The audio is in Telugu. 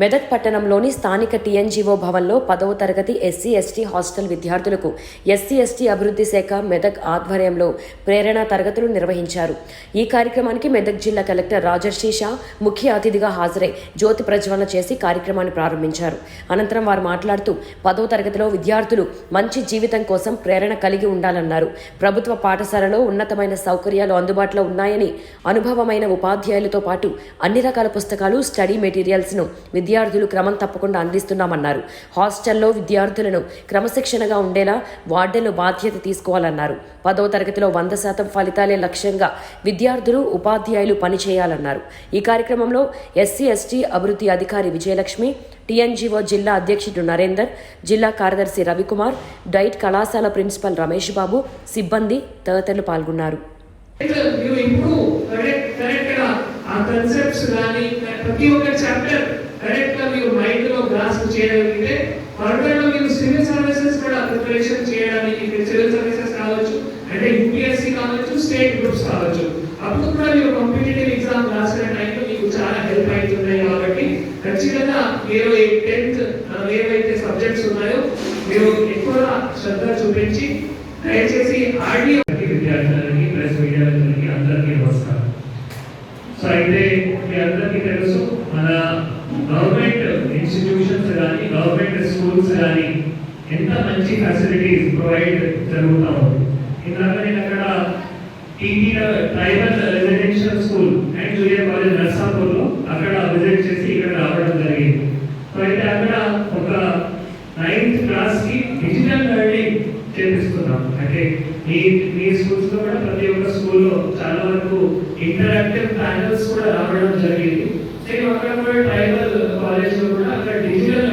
మెదక్ పట్టణంలోని స్థానిక టీఎన్జీఓ భవన్లో పదవ తరగతి ఎస్సీ ఎస్టీ హాస్టల్ విద్యార్థులకు ఎస్సీ ఎస్టీ అభివృద్ధి శాఖ మెదక్ ఆధ్వర్యంలో ప్రేరణ తరగతులు నిర్వహించారు. ఈ కార్యక్రమానికి మెదక్ జిల్లా కలెక్టర్ రాజర్షి షా ముఖ్య అతిథిగా హాజరై జ్యోతి ప్రజ్వలన చేసి కార్యక్రమాన్ని ప్రారంభించారు. అనంతరం వారు మాట్లాడుతూ పదవ తరగతిలో విద్యార్థులు మంచి జీవితం కోసం ప్రేరణ కలిగి ఉండాలన్నారు. ప్రభుత్వ పాఠశాలలో ఉన్నతమైన సౌకర్యాలు అందుబాటులో ఉన్నాయని అనుభవమైన ఉపాధ్యాయులతో పాటు అన్ని రకాల పుస్తకాలు స్టడీ మెటీరియల్స్ను విద్యార్థులు క్రమం తప్పకుండా అందిస్తున్నామన్నారు. హాస్టల్లో విద్యార్థులను క్రమశిక్షణగా ఉండేలా వార్డెన్లు బాధ్యత తీసుకోవాలన్నారు. పదవ తరగతిలో వంద శాతం ఫలితాలే లక్ష్యంగా విద్యార్థులు ఉపాధ్యాయులు పనిచేయాలన్నారు. ఈ కార్యక్రమంలో ఎస్సీ ఎస్టీ అభివృద్ధి అధికారి విజయలక్ష్మి టీఎన్జీఓ జిల్లా అధ్యక్షుడు నరేందర్ జిల్లా కార్యదర్శి రవికుమార్ డైట్ కళాశాల ప్రిన్సిపల్ రమేష్ బాబు సిబ్బంది తదితరులు పాల్గొన్నారు. ప్రతి ఒక్క చాప్టర్ కరెక్ట్గా మీరు మైండ్లో గ్రాస్ప్ చేయగలిగితే ఫర్దర్ మీరు సివిల్ సర్వీసెస్ కూడా ప్రిపరేషన్ చేయడానికి మీరు సివిల్ సర్వీసెస్ కావచ్చు అంటే యూపీఎస్సీ కావచ్చు స్టేట్ గ్రూప్స్ కావచ్చు. అప్పుడు కూడా మీరు కాంపిటేటివ్ ఎగ్జామ్ రాసిన టైంలో మీకు చాలా హెల్ప్ అవుతున్నాయి కాబట్టి ఖచ్చితంగా మీరు ఈ టెన్త్ ఏవైతే సబ్జెక్ట్స్ ఉన్నాయో మీరు ఎక్కువ శ్రద్ధ చూపించి దయచేసి ఆడియో విద్యార్థులకి ప్రెస్ మీడియా అందరికీ నమస్కారం. సో అయితే స్కూల్స్ కానీ ఎంత మంచి ఫెసిలిటీస్ ప్రొవైడ్ జరుగుతూ ఉంది. ఇందాక నేను అక్కడ TT tribal residential school and junior college నర్సాపూర్లో అక్కడ విజిట్ చేసి ఇక్కడ రావడం జరిగింది. సో అయితే అక్కడ ఒక నైన్త్ క్లాస్కి డిజిటల్ లెర్నింగ్ చేపిస్తున్నాం. అంటే మీ మీ స్కూల్స్లో కూడా ప్రతి ఒక్క స్కూల్లో చాలా వరకు ఇంటరాక్టివ్ ప్యానల్స్ కూడా రావడం జరిగింది. సేమ్ అక్కడ కూడా ట్రైబల్ కాలేజ్లో కూడా అక్కడ డిజిటల్